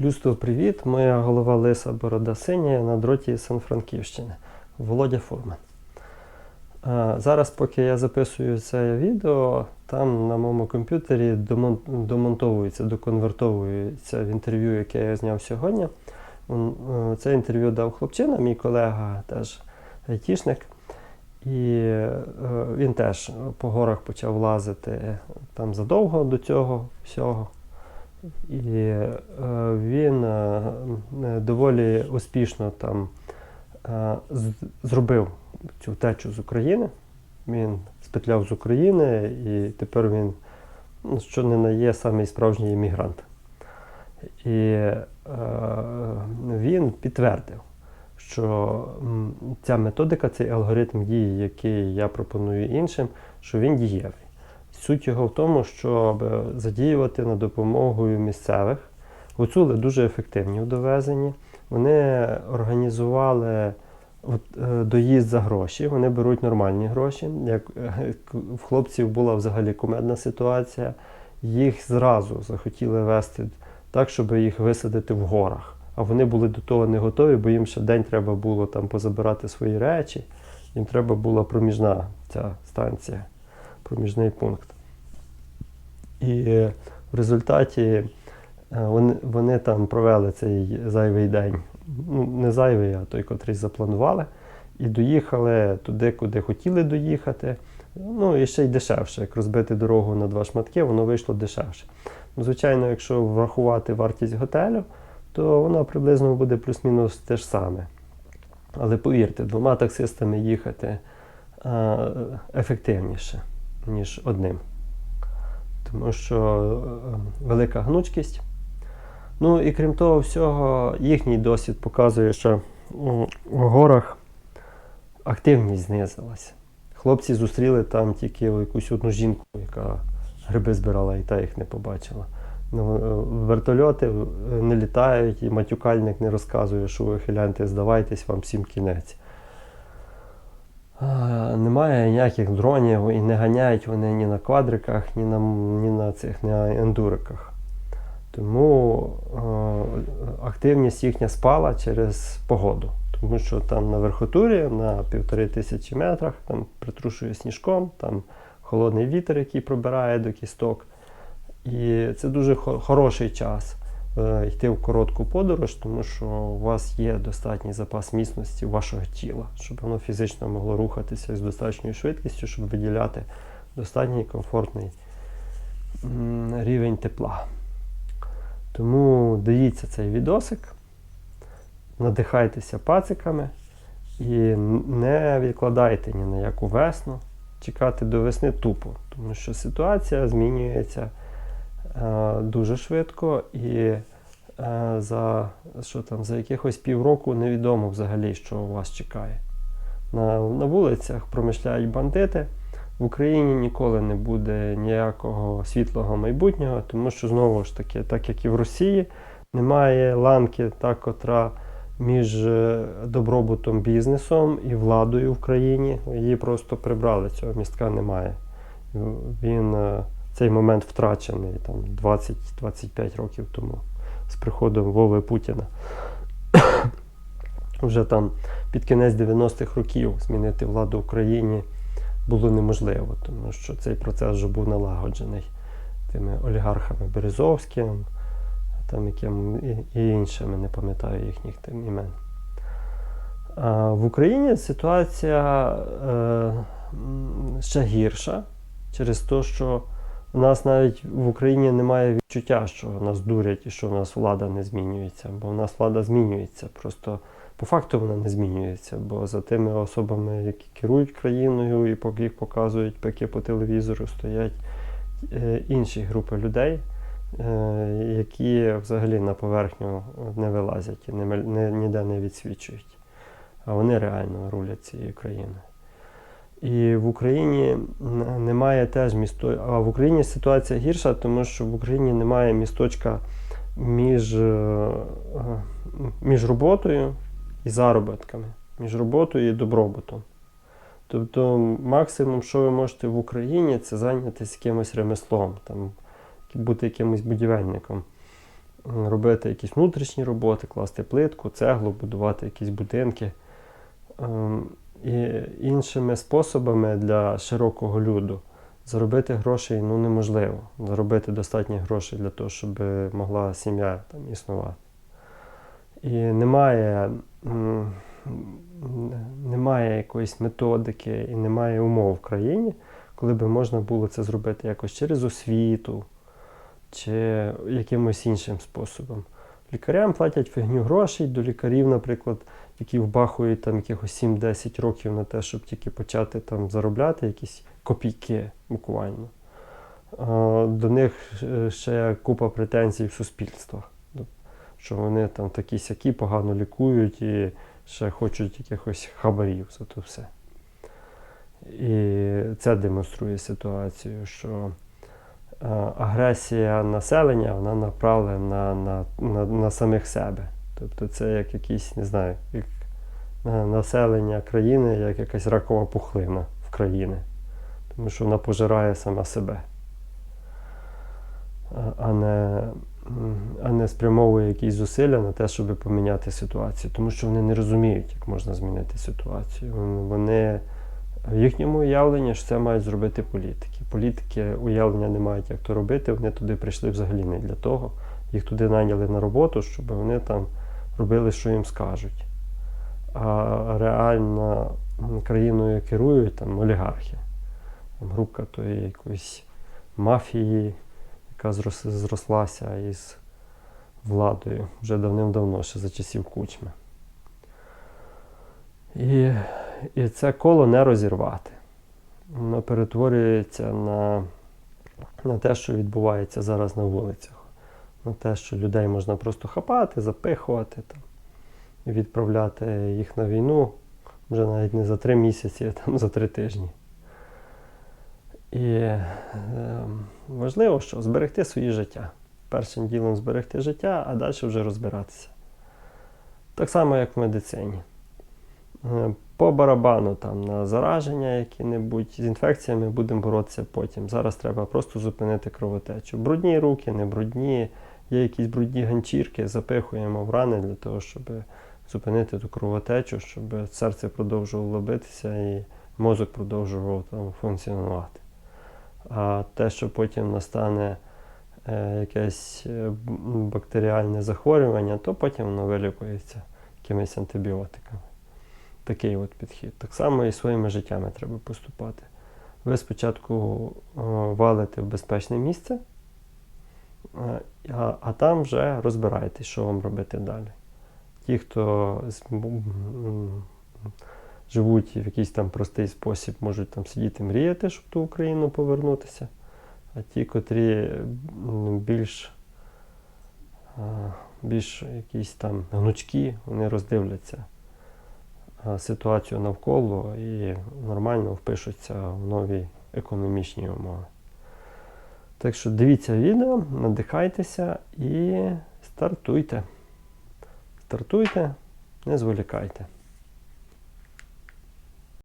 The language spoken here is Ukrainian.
Люстов, привіт! Моя голова Лиса Борода Синя на дроті Сан-Франківщини. Володя Фурман. Зараз, поки я записую це відео, там на моєму комп'ютері домон- домонтовується, доконвертовується в інтерв'ю, яке я зняв сьогодні. Е, Це інтерв'ю дав хлопчина, мій колега, теж айтішник. І е, він теж по горах почав лазити там задовго до цього всього. І е, він е, доволі успішно там е, зробив цю втечу з України. Він спетляв з України і тепер він, ну, що не на є, самий справжній іммігрант. І е, він підтвердив, що ця методика, цей алгоритм дії, який я пропоную іншим, що він дієвий. Суть його в тому, щоб задіювати на допомогою місцевих. Гуцули дуже ефективні в довезенні. Вони організували е, доїзд за гроші, вони беруть нормальні гроші. Як е, в хлопців була взагалі кумедна ситуація, їх зразу захотіли вести так, щоб їх висадити в горах. А вони були до того не готові, бо їм ще день треба було там позабирати свої речі. Їм треба була проміжна ця станція, проміжний пункт. І е, в результаті е, вони, вони там провели цей зайвий день. Ну, не зайвий, а той, котрий запланували. І доїхали туди, куди хотіли доїхати. Ну і ще й дешевше. Як розбити дорогу на два шматки, воно вийшло дешевше. Ну, звичайно, якщо врахувати вартість готелю, то воно приблизно буде плюс-мінус те ж саме. Але повірте, двома таксистами їхати ефективніше, ніж одним. Тому що е, велика гнучкість. Ну і крім того всього, їхній досвід показує, що в горах активність знизилася. Хлопці зустріли там тільки якусь одну жінку, яка гриби збирала і та їх не побачила. Ну, е, вертольоти е, не літають, і матюкальник не розказує, що ви хилянти, здавайтесь, вам всім кінець. Немає ніяких дронів і не ганяють вони ні на квадриках, ні на, ні на цих на ендуриках. Тому е, активність їхня спала через погоду. Тому що там на верхотурі на півтори тисячі метрах там притрушує сніжком, там холодний вітер, який пробирає до кісток. І це дуже хороший час йти в коротку подорож, тому що у вас є достатній запас міцності вашого тіла, щоб воно фізично могло рухатися з достатньою швидкістю, щоб виділяти достатній комфортний рівень тепла. Тому дивіться цей відосик, надихайтеся пациками і не відкладайте ні на яку весну. Чекати до весни тупо, тому що ситуація змінюється е, дуже швидко і е, за, що там, за якихось півроку невідомо взагалі, що вас чекає. На, на вулицях промишляють бандити. В Україні ніколи не буде ніякого світлого майбутнього, тому що знову ж таки, так як і в Росії, немає ланки, та котра між е, добробутом бізнесом і владою в країні. Її просто прибрали, цього містка немає. Він е, цей момент втрачений там 20-25 років тому з приходом Вови Путіна. Вже там під кінець 90-х років змінити владу в Україні було неможливо, тому що цей процес вже був налагоджений тими олігархами Березовським, там яким і, і іншими, не пам'ятаю їхніх тим імен. А в Україні ситуація е, ще гірша через те, що у нас навіть в Україні немає відчуття, що нас дурять і що у нас влада не змінюється, бо у нас влада змінюється. Просто по факту вона не змінюється, бо за тими особами, які керують країною і поки їх показують пеки по телевізору, стоять е, інші групи людей, е, які взагалі на поверхню не вилазять і ніде не відсвічують. А вони реально рулять цією країною. І в Україні немає теж місто. А в Україні ситуація гірша, тому що в Україні немає місточка між, е, між роботою і заробітками, між роботою і добробутом. Тобто максимум, що ви можете в Україні, це зайнятися якимось ремеслом, там, бути якимось будівельником. робити якісь внутрішні роботи, класти плитку, цеглу, будувати якісь будинки. І іншими способами для широкого люду заробити грошей ну, неможливо. Заробити достатньо грошей для того, щоб могла сім'я там існувати. І немає, немає якоїсь методики і немає умов в країні, коли би можна було це зробити якось через освіту чи якимось іншим способом. Лікарям платять фігню грошей, до лікарів, наприклад, які вбахують там якихось 7-10 років на те, щоб тільки почати там заробляти якісь копійки буквально. До них е, ще купа претензій в суспільства, що вони там такі сякі погано лікують і ще хочуть якихось хабарів за то все. І це демонструє ситуацію, що е, агресія населення вона направлена на, на, на самих себе. Тобто це як якийсь, не знаю, як е, населення країни, як якась ракова пухлина в країни. Тому що вона пожирає сама себе, а- не, а не спрямовує якісь зусилля на те, щоб поміняти ситуацію. Тому що вони не розуміють, як можна змінити ситуацію. Вони в їхньому уявленні що це мають зробити політики. Політики уявлення не мають, як то робити. Вони туди прийшли взагалі не для того. Їх туди найняли на роботу, щоб вони там робили, що їм скажуть. А реально країною керують там олігархи. Там, групка тої якоїсь мафії, яка зрослася із владою вже давним-давно, ще за часів кучми. І, і це коло не розірвати. Воно перетворюється на, на те, що відбувається зараз на вулицях. На те, що людей можна просто хапати, запихувати там, відправляти їх на війну вже навіть не за три місяці, а там за три тижні. І е, важливо, що зберегти своє життя. Першим ділом зберегти життя, а далі вже розбиратися. Так само, як в медицині. Е, По барабану там, на зараження які-небудь, з інфекціями будемо боротися потім. Зараз треба просто зупинити кровотечу. Брудні руки, не брудні, є якісь брудні ганчірки, запихуємо в рани для того, щоб зупинити ту кровотечу, щоб серце продовжувало битися і мозок продовжував там функціонувати. А те, що потім настане е, якесь е, бактеріальне захворювання, то потім воно вилікується якимись антибіотиками. Такий от підхід. Так само і своїми життями треба поступати. Ви спочатку валите в безпечне місце, а, а там вже розбираєтесь, що вам робити далі. Ті, хто живуть в якийсь там простий спосіб, можуть там сидіти мріяти, щоб ту Україну повернутися. А ті, котрі більш, більш якісь там гнучкі, вони роздивляться ситуацію навколо і нормально впишуться в нові економічні умови. Так що дивіться відео, надихайтеся і стартуйте. Стартуйте, не зволікайте.